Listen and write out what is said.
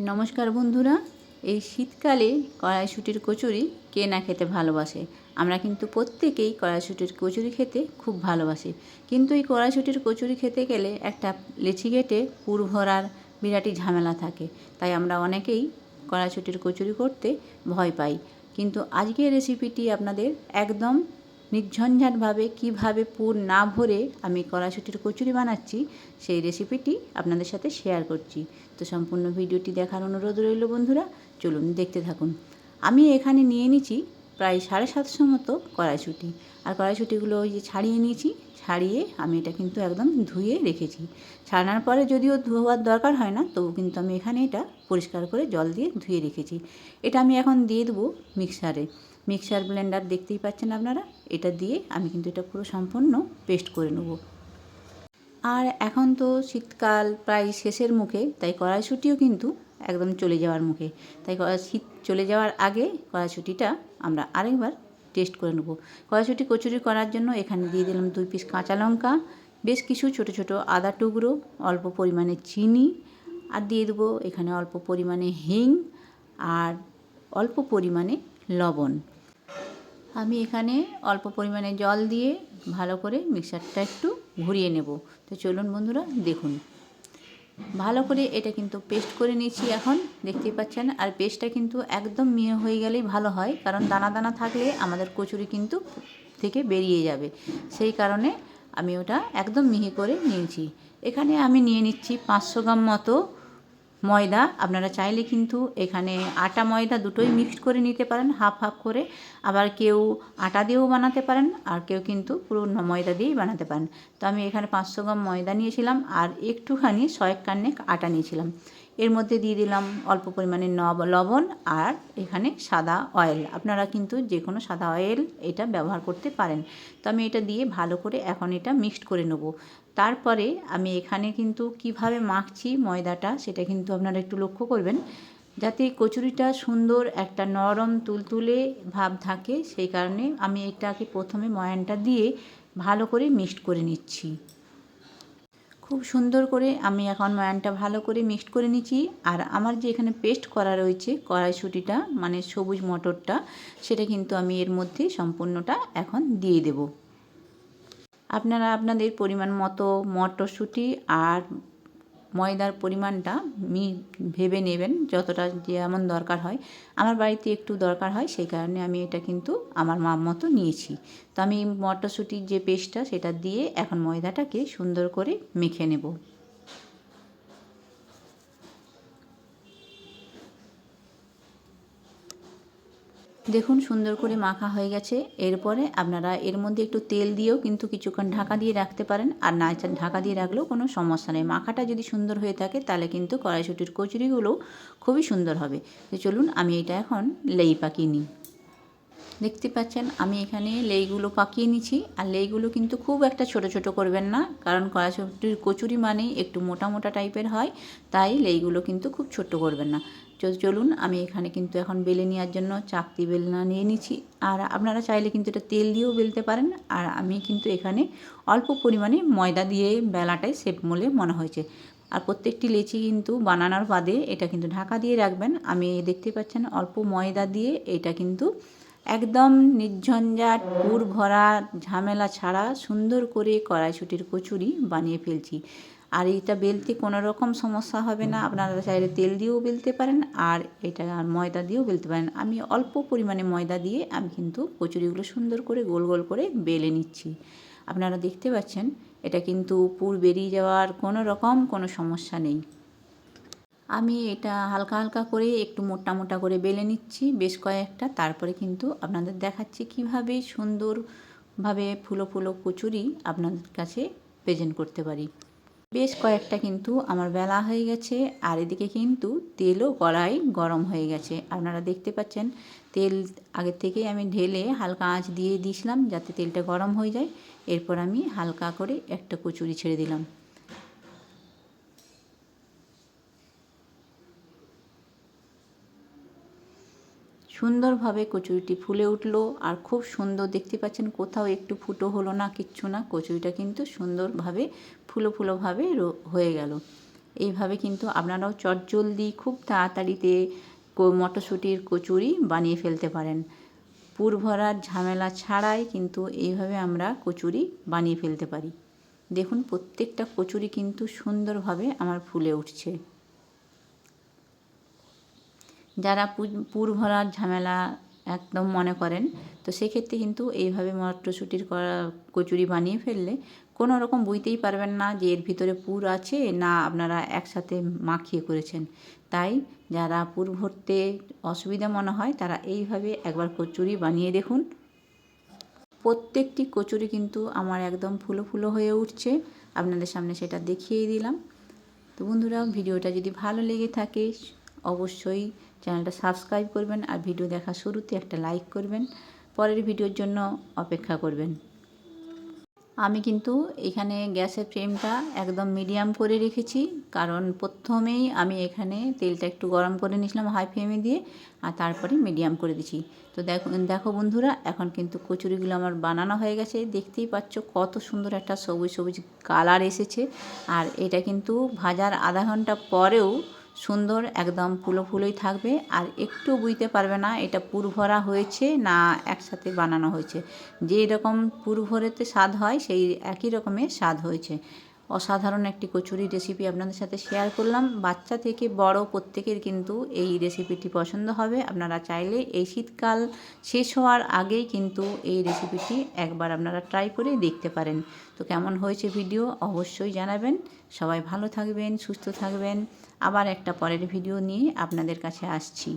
নমস্কার বন্ধুরা, এই শীতকালে কড়াইশুটির কচুরি কে না খেতে ভালোবাসে? আমরা কিন্তু প্রত্যেকেই কড়াইশুটির কচুরি খেতে খুব ভালোবাসি। কিন্তু এই কড়াইশুটির কচুরি খেতে গেলে একটা লেচি কেটে পুর ভরার বিরাটই ঝামেলা থাকে। তাই আমরা অনেকেই কড়াইশুটির কচুরি করতে ভয় পাই। কিন্তু আজকের রেসিপিটি আপনাদের একদম নির্ঝঞ্ঝাটভাবে কীভাবে পুর না ভরে আমি কড়াইশুটির কচুরি বানাচ্ছি, সেই রেসিপিটি আপনাদের সাথে শেয়ার করছি। তো সম্পূর্ণ ভিডিওটি দেখার অনুরোধ রইল বন্ধুরা, চলুন দেখতে থাকুন। আমি এখানে নিয়ে নিয়েছি প্রায় সাড়ে সাতশো মতো কড়াইশুটি। আর কড়াইশুটিগুলো ওই যে ছাড়িয়ে নিয়েছি, ছাড়িয়ে আমি এটা কিন্তু একদম ধুয়ে রেখেছি। ছাড়ানোর পরে যদিও ধোয়ার দরকার হয় না, তবু কিন্তু আমি এখানে এটা পরিষ্কার করে জল দিয়ে ধুয়ে রেখেছি। এটা আমি এখন দিয়ে দেবো মিক্সারে মিক্সার ব্লেন্ডার দেখতেই পাচ্ছেন আপনারা। এটা দিয়ে আমি কিন্তু এটা পুরো সম্পূর্ণ পেস্ট করে নেব। আর এখন তো শীতকাল প্রায় শেষের মুখে, তাই কড়াইশুটিও কিন্তু একদম চলে যাওয়ার মুখে। তাই শীত চলে যাওয়ার আগে কড়াইশুটিটা আমরা আরেকবার টেস্ট করে নেব। কড়াইশুটি কচুরি করার জন্য এখানে দিয়ে দিলাম দুই পিস কাঁচা লঙ্কা, বেশ কিছু ছোট ছোট আদা টুকরো, অল্প পরিমাণে চিনি, আর দিয়ে দেবো এখানে অল্প পরিমাণে হিং, আর অল্প পরিমাণে লবণ। আমি এখানে অল্প পরিমাণে জল দিয়ে ভালো করে মিক্সারটা একটু ঘুরিয়ে নেব। তো চলুন বন্ধুরা, দেখুন। ভালো করে এটা কিন্তু পেস্ট করে নিয়েছি এখন, দেখতেই পাচ্ছেন? আর পেস্টটা কিন্তু একদম মিহি হয়ে গেলেই ভালো হয়, কারণ দানা দানা থাকলে আমাদের কচুরি কিন্তু থেকে বেরিয়ে যাবে। সেই কারণে আমি ওটা একদম মিহি করে নিয়েছি। এখানে আমি নিয়ে নিচ্ছি পাঁচশো গ্রাম মতো ময়দা, আপনারা চাইলে কিন্তু এখানে আটা ময়দা দুটোই মিক্সড করে নিতে পারেন হাফ হাফ করে। আবার কেউ আটা দিয়েও বানাতে পারেন, আর কেউ কিন্তু পুরো ময়দা দিয়েই বানাতে পারেন। তো আমি এখানে পাঁচশো গ্রাম ময়দা নিয়েছিলাম, আর একটুখানি শয়েক কান্নেক আটা নিয়েছিলাম। এর মধ্যে দিয়ে দিলাম অল্প পরিমাণে নব লবণ আর এখানে সাদা অয়েল আপনারা কিন্তু যে কোনো সাদা অয়েল এটা ব্যবহার করতে পারেন। তো আমি এটা দিয়ে ভালো করে এখন এটা মিক্সড করে নেব। তারপরে আমি এখানে কিন্তু কীভাবে মাখছি ময়দাটা সেটা কিন্তু আপনারা একটু লক্ষ্য করবেন। যাতে কচুরিটা সুন্দর একটা নরম তুলতুলে ভাব থাকে, সেই কারণে আমি এটাকে প্রথমে ময়ানটা দিয়ে ভালো করে মিক্সড করে নিচ্ছি। খুব সুন্দর করে আমি এখন ময়ানটা ভালো করে মিক্সড করে নিচ্ছি। আর আমার যে এখানে পেস্ট করা রয়েছে কড়াইশুটিটা মানে সবুজ মটরটা, সেটা কিন্তু আমি এর মধ্যে সম্পূর্ণটা এখন দিয়ে দেব। আপনারা আপনাদের পরিমাণ মতো মটরশুঁটি আর ময়দার পরিমাণটা মি, ভেবে নেবেন যতটা যেমন দরকার হয়। আমার বাড়িতে একটু দরকার হয়, সেই কারণে আমি এটা কিন্তু আমার মাপ মতো নিয়েছি। তো আমি মটরশুঁটির যে পেস্টটা, সেটা দিয়ে এখন ময়দাটাকে সুন্দর করে মেখে নেব। দেখুন, সুন্দর করে মাখা হয়ে গেছে। এরপরে আপনারা এর মধ্যে একটু তেল দিয়েও কিন্তু কিছুক্ষণ ঢাকা দিয়ে রাখতে পারেন। আর না ঢাকা দিয়ে রাখলেও কোনো সমস্যা নেই। মাখাটা যদি সুন্দর হয়ে থাকে, তাহলে কিন্তু কড়াইশুটির কচুরিগুলোও খুবই সুন্দর হবে। তো চলুন, আমি এটা এখন লেই পাকিয়ে নিই। দেখতে পাচ্ছেন, আমি এখানে লেইগুলো পাকিয়ে নিচ্ছি। আর লেইগুলো কিন্তু খুব একটা ছোট ছোট করবেন না, কারণ কড়াইশুটির কচুরি মানেই একটু মোটা মোটা টাইপের হয়। তাই লেইগুলো কিন্তু খুব ছোট করবেন না। চলুন, আমি এখানে কিন্তু এখন বেলে নেওয়ার জন্য চাকতি বেলনা নিয়ে নিচ্ছি। আর আপনারা চাইলে কিন্তু এটা তেল দিয়েও বেলতে পারেন। আর আমি কিন্তু এখানে অল্প পরিমাণে ময়দা দিয়ে বেলাটাই সেপ মলে মনে হয়েছে। আর প্রত্যেকটি লেচি কিন্তু বানানোর বাদে এটা কিন্তু ঢাকা দিয়ে রাখবেন। আমি দেখতে পাচ্ছেন অল্প ময়দা দিয়ে এটা কিন্তু একদম নির্ঝঞ্ঝাট পুর ভরা ঝামেলা ছাড়া সুন্দর করে কড়াইশুটির কচুরি বানিয়ে ফেলছি। আর এইটা বেলতে কোনো রকম সমস্যা হবে না। আপনারা চাইলে তেল দিয়েও বেলতে পারেন আর এটা আর ময়দা দিয়েও বেলতে পারেন। আমি অল্প পরিমাণে ময়দা দিয়ে আমি কিন্তু কচুরিগুলো সুন্দর করে গোল গোল করে বেলে নিচ্ছি। আপনারা দেখতে পাচ্ছেন, এটা কিন্তু পুর বেরিয়ে যাওয়ার কোনো রকম কোনো সমস্যা নেই। আমি এটা হালকা হালকা করে একটু মোটা মোটা করে বেলে নিচ্ছি বেশ কয়েকটা। তারপরে কিন্তু আপনাদের দেখাচ্ছি কীভাবে সুন্দরভাবে ফুলো ফুলো কচুরি আপনাদের কাছে প্রেজেন্ট করতে পারি। বেশ কয়েকটা কিন্তু আমার বেলা হয়ে গেছে, আর এদিকে কিন্তু তেলও কড়াই গরম হয়ে গেছে। আপনারা দেখতে পাচ্ছেন, তেল আগের থেকেই আমি ঢেলে হালকা আঁচ দিয়ে দিয়েছিলাম যাতে তেলটা গরম হয়ে যায়। এরপর আমি হালকা করে একটা কচুরি ছেড়ে দিলাম। সুন্দরভাবে কচুরিটি ফুলে উঠল। আর খুব সুন্দর দেখতে পাচ্ছেন, কোথাও একটু ফুটো হলো না, কিচ্ছু না। কচুরিটা কিন্তু সুন্দরভাবে ফুলো ফুলোভাবে হয়ে গেল। এইভাবে কিন্তু আপনারাও চটজলদি খুব তাড়াতাড়িতে মটরশুঁটির কচুরি বানিয়ে ফেলতে পারেন। পুর ভরার ঝামেলা ছাড়াই কিন্তু এইভাবে আমরা কচুরি বানিয়ে ফেলতে পারি। দেখুন, প্রত্যেকটা কচুরি কিন্তু সুন্দরভাবে আমার ফুলে উঠছে। যারা পুর ভরার ঝামেলা একদম মনে করেন, তো সেক্ষেত্রে কিন্তু এইভাবে মটরশুঁটির করা- কচুরি বানিয়ে ফেললে কোনো রকম বুঝতেই পারবেন না যে এর ভিতরে পুর আছে না আপনারা একসাথে মাখিয়ে করেছেন। তাই যারা পুর ভরতে অসুবিধা মনে হয় তারা এইভাবে একবার কচুরি বানিয়ে দেখুন। প্রত্যেকটি কচুরি কিন্তু আমার একদম ফুলো ফুলো হয়ে উঠছে। আপনাদের সামনে সেটা দেখিয়ে দিলাম। তো বন্ধুরা, ভিডিওটা যদি ভালো লেগে থাকে অবশ্যই চ্যানেলটা সাবস্ক্রাইব করবেন আর ভিডিও দেখা শুরুতে একটা লাইক করবেন। পরের ভিডিওর জন্য অপেক্ষা করবেন। আমি কিন্তু এখানে গ্যাসের ফ্লেমটা একদম মিডিয়াম করে রেখেছি। কারণ প্রথমেই আমি এখানে তেলটা একটু গরম করে নিয়েছিলাম হাই ফ্লেমে দিয়ে আর তারপরে মিডিয়াম করে দিচ্ছি তো দেখো দেখো বন্ধুরা, এখন কিন্তু কচুরিগুলো আমার বানানো হয়ে গেছে। দেখতেই পাচ্ছ কত সুন্দর একটা সবুজ সবুজ কালার এসেছে। আর এটা কিন্তু ভাজার আধা ঘণ্টা পরেও সুন্দর, একদম ফুলো ফুলোই থাকবে। আর একটু বুঝতে পারবে না, এটা পুর ভরা হয়েছে না একসাথে বানানো হয়েছে। যেই রকম পুর ভরেতে স্বাদ হয়, সেই একই রকমের স্বাদ হয়েছে। অসাধারণ একটি কচুরি রেসিপি আপনাদের সাথে শেয়ার করলাম। বাচ্চা থেকে বড় প্রত্যেকের কিন্তু এই রেসিপিটি পছন্দ হবে। আপনারা চাইলে এই শীতকাল শেষ হওয়ার আগেই কিন্তু এই রেসিপিটি একবার আপনারা ট্রাই করে দেখতে পারেন। তো কেমন হয়েছে ভিডিও অবশ্যই জানাবেন। সবাই ভালো থাকবেন, সুস্থ থাকবেন। আবার একটা পরের ভিডিও নিয়ে আপনাদের কাছে আসছি।